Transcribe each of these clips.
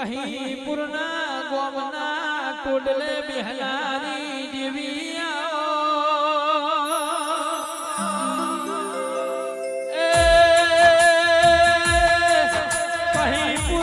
કહી પૂર્ણા ગોમના કુડલે બિહારી દેવી કહી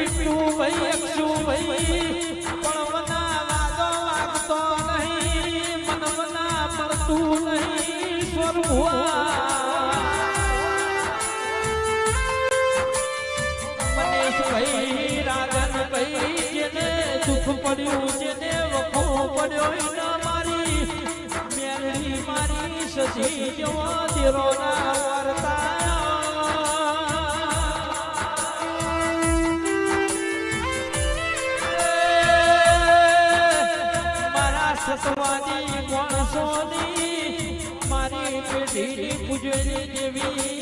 અરવિંદભાઈ પિટ્ટુભાઈ અક્ષુભાઈ પણ મના વાદો વાગતો નહીં, મન મના પડતું નહીં, સ્વરૂપા. મનેશભાઈ રાજનભાઈ જેને દુઃખ પડ્યું, જેને વખો પડ્યો એના મારી. મેરડી મારી શશી જેવો દેરોના વર્તા સસવાની માણસોની મારી પેઢી પૂજવાની દેવી